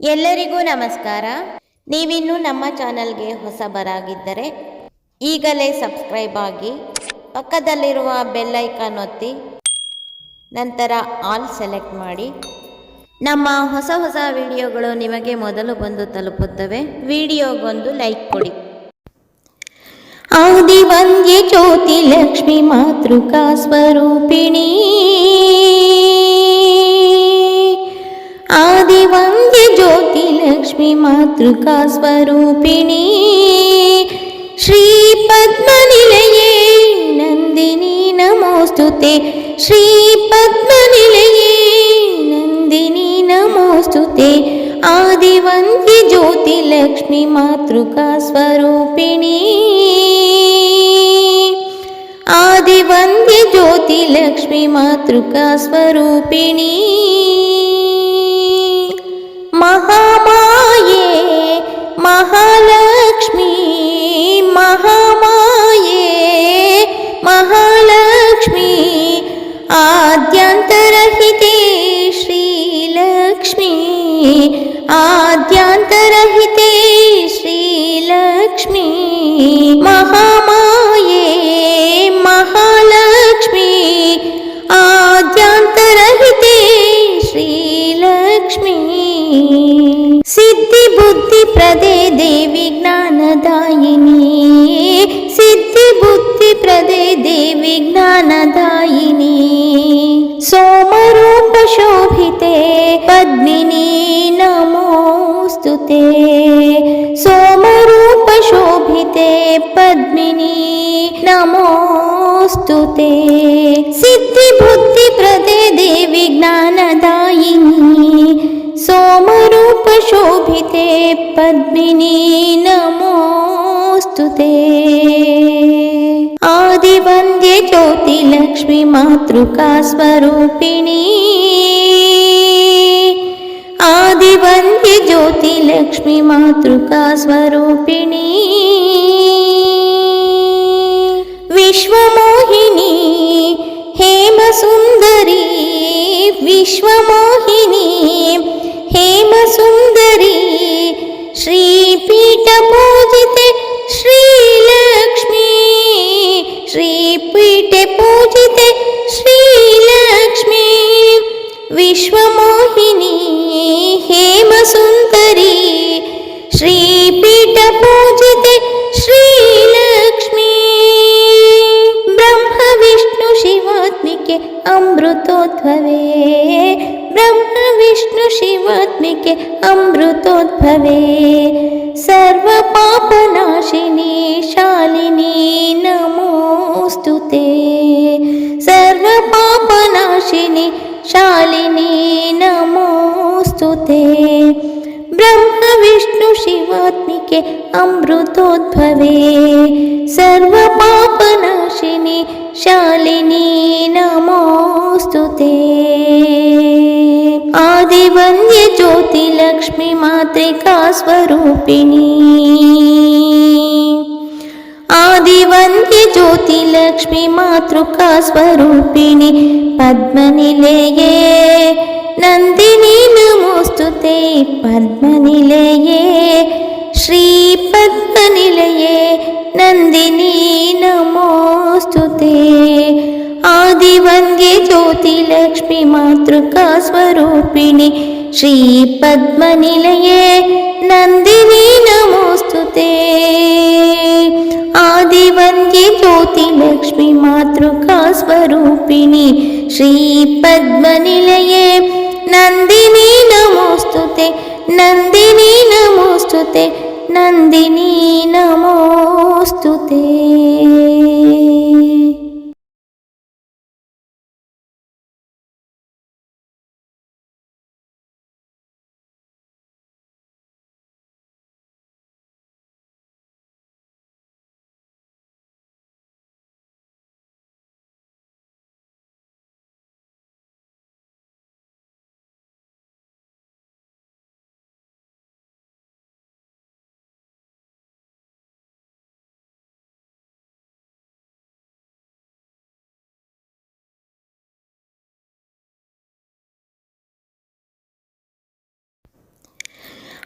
ಎಲ್ಲರಿಗೂ ನಮಸ್ಕಾರ. ನೀವಿನ್ನು ನಮ್ಮ ಚಾನಲ್ಗೆ ಹೊಸಬರಾಗಿದ್ದರೆ ಈಗಲೇ ಸಬ್ಸ್ಕ್ರೈಬ್ ಆಗಿ ಪಕ್ಕದಲ್ಲಿರುವ ಬೆಲ್ಲೈಕಾನ್ ಒತ್ತಿ ನಂತರ ಆಲ್ ಸೆಲೆಕ್ಟ್ ಮಾಡಿ. ನಮ್ಮ ಹೊಸ ಹೊಸ ವಿಡಿಯೋಗಳು ನಿಮಗೆ ಮೊದಲು ಬಂದು ತಲುಪುತ್ತವೆ. ವಿಡಿಯೋಗೊಂದು ಲೈಕ್ ಕೊಡಿ. ಸ್ವರೂಪಿಣಿ ಆದಿವಂದ್ಯ ಜ್ಯೋತಿ ಲಕ್ಷ್ಮಿ ಮಾತೃಕಾ ಸ್ವರೂಪಿಣಿ. ಶ್ರೀ ज्योतिलक्ष्मि मातृकास्वरूपिणि श्रीपद्मनिलये नन्दिनी नमोऽस्तु ते। श्रीपद्मनिलये नन्दिनी नमोऽस्तु ते। आदिवन्द्यज्योतिलक्ष्मि मातृकास्वरूपिणि आदिवन्द्यज्योतिलक्ष्मी मातृकास्वरूपिणि महामाये महालक्ष्मी महामाये महालक्ष्मी आद्यन्तरहिते श्रीलक्ष्मी आद्यन्तरहिते श्रीलक्ष्मी महा ಬುದ್ಧಿ ಪ್ರದೇ ದೇವಿ ಜ್ಞಾನದಾಯಿನಿ ಸಿದ್ಧಿ ಬುದ್ಧಿ ಪ್ರದೇ ದೇವಿ ಜ್ಞಾನದಾಯಿನಿ ಸೋಮರೂಪ ಶೋಭಿತೆ ಪದ್ಮಿನಿ ನಮೋಸ್ತುತೆ ಸೋಮರೂಪ ಶೋಭಿತೆ ಪದ್ಮಿನಿ ನಮೋಸ್ತುತೆ ಸಿದ್ಧಿ ಬುದ್ಧಿ ಪ್ರದೇ ದೇವಿ ಜ್ಞಾನದಾಯಿನಿ ಸೋಮರೂಪ शोभिते पद्मिनी नमोऽस्तु ते। आदिवन्द्य ज्योतिलक्ष्मि मातृकास्वरूपिणि आदिवन्द्य ज्योतिलक्ष्मी मातृकास्वरूपिणी विश्वमोहिनी हेमसुन्दरी। विश्वमोहिनी पूजिते श्रीलक्ष्मी। विश्वमोहिनी हेमसुन्दरी। श्रीपीठपूजिते श्रीलक्ष्मी। ब्रह्मविष्णुशिवात्मिके अमृतोद्भवे। ब्रह्मविष्णुशिवात्मिके अमृतोद्भवे। सर्वपापनाशिनी शालिनी न ब्रह्मविष्णुशिवात्मिके अमृतोद्भवे सर्वपापनाशिनि शालिनी नमोऽस्तु ते। आदिवन्द्यज्योतिलक्ष्मि मातृकास्वरूपिणी आदिवन्यज्योतिलक्ष्मि मातृकास्वरूपिणि पद्मनिलेये नन्दिनी பத்மநிலையே ஸ்ரீ பத்மநிலையே நந்தினி நமோஸ்துதே. ஆதிவங்கே ஜோதிலக்ஷ்மி மாத்ருகா ஸ்வரூபிணி ஸ்ரீ பத்மநிலையே நந்தினி நமோஸ்துதே. ஆதிவங்கே ஜோதிலக்ஷ்மி மாத்ருகா ஸ்வரூபிணி ஸ்ரீ பத்மநிலையே నందిని నమోస్తుతే నందిని నమోస్తుతే నందిని నమోస్తుతే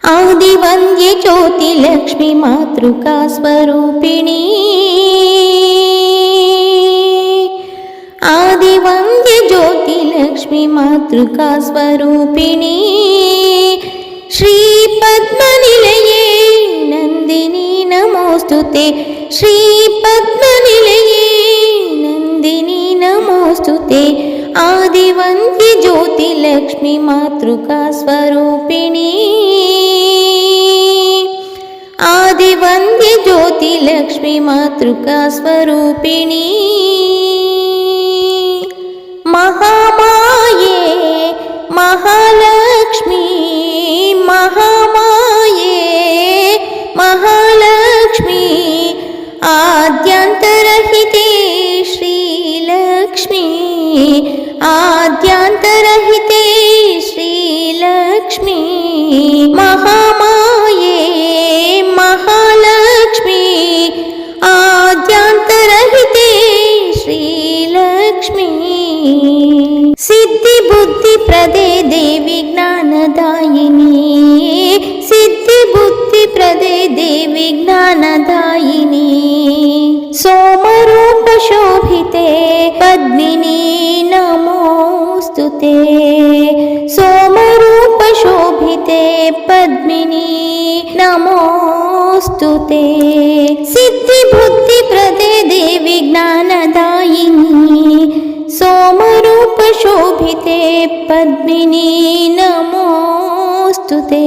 आदिवन्द्ये ज्योतिलक्ष्मी मातृका स्वरूपिणी आदिवन्द्ये ज्योतिलक्ष्मी मातृका स्वरूपिणी श्रीपद्मनिलये नन्दिनी नमोऽस्तु ते। श्रीपद्मनिलये नन्दिनी नमोऽस्तु ते। आदिवन्द्ये ज्योतिलक्ष्मी मातृका स्वरूपिणी आदिवन्द्ये ज्योतिलक्ष्मी मातृका स्वरूपिणी। महामाये महालक्ष्मी महामाये महालक्ष्मी आद्यान्तरहिते श्रीलक्ष्मी आद्यान्तरहिते श्रीलक्ष्मी ಪ್ರದೇ ದೇವಿ ಜ್ಞಾನದಾಯಿನಿ ಸಿದ್ಧಿ ಬುದ್ಧಿ ಪ್ರದೇ ದೇವಿ ಜ್ಞಾನದಾಯಿನಿ ಸೋಮರೂಪ ಶೋಭಿತೆ ಪದ್ಮಿನಿ ನಮೋಸ್ತು ಸೋಮರೂಪ ಶೋಭಿತೆ ಪದ್ಮಿನಿ ನಮೋಸ್ತು ಸಿದ್ಧಿ ಬುದ್ಧಿ ಪ್ರದೇ ದೇವಿ ಜ್ಞಾನದಾಯಿನಿ सोमरूपशोभिते पद्मिनी नमोऽस्तु ते।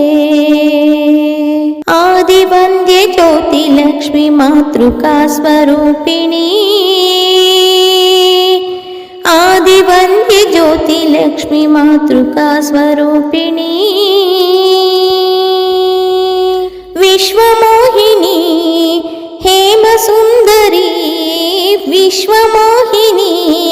आदिवन्द्ये ज्योतिलक्ष्मी मातृका स्वरूपिणी। आदिवन्द्ये ज्योतिलक्ष्मी मातृका स्वरूपिणी। विश्वमोहिनी हेमसुन्दरी। विश्वमोहिनी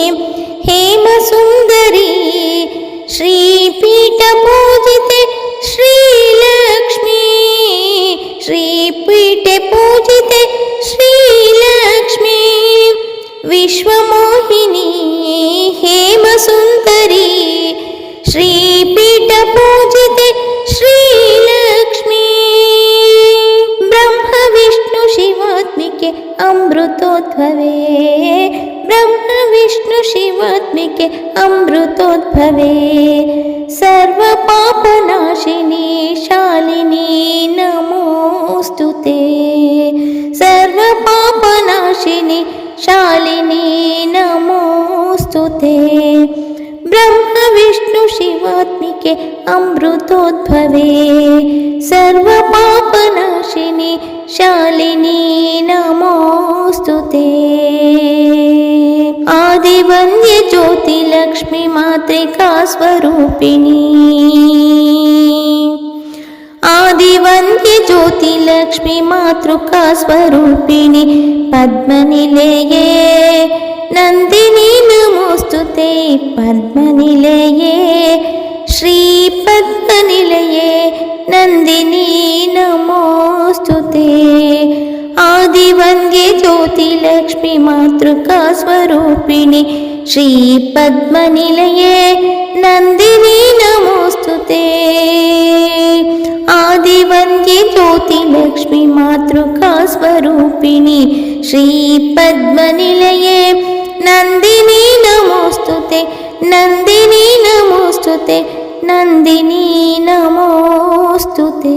अमृतोद्भवे। ब्रह्म विष्णु शिवात्मिके अमृतोद्भवे। सर्वपापनाशिनी शालिनी नमोऽस्तु ते। सर्वपापनाशिनी शालिनी नमोऽस्तु ते। ब्रह्म विष्णु शिवात्मिके अमृतोद्भवे। सर्वपापनाशिनि शालिनी नमोऽस्तु లక్ష్మి మాతృకా స్వరూపిణి ఆదివంద్య జ్యోతి లక్ష్మి మాతృకా స్వరూపిణి పద్మనిలయే నందిని నమోస్తుతే పద్మనిలయే శ్రీ పద్మనిలయే నందిని నమోస్తుతే ఆదివంద్య జ్యోతి లక్ష్మి మాతృకా స్వరూపిణి श्रीपद्मनिलये नन्दिनी नमोऽस्तु ते आदिवन्द्ये ज्योतिलक्ष्मी मातृका स्वरूपिणी श्रीपद्मनिलये नन्दिनी नमोऽस्तु ते नन्दिनी नमोऽस्तु ते नन्दिनी नमोऽस्तु ते